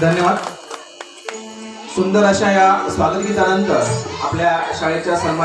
धन्यवाद. सुंदर अशा या स्वागत गीतानंतर आपल्या शाळेच्या सन्मान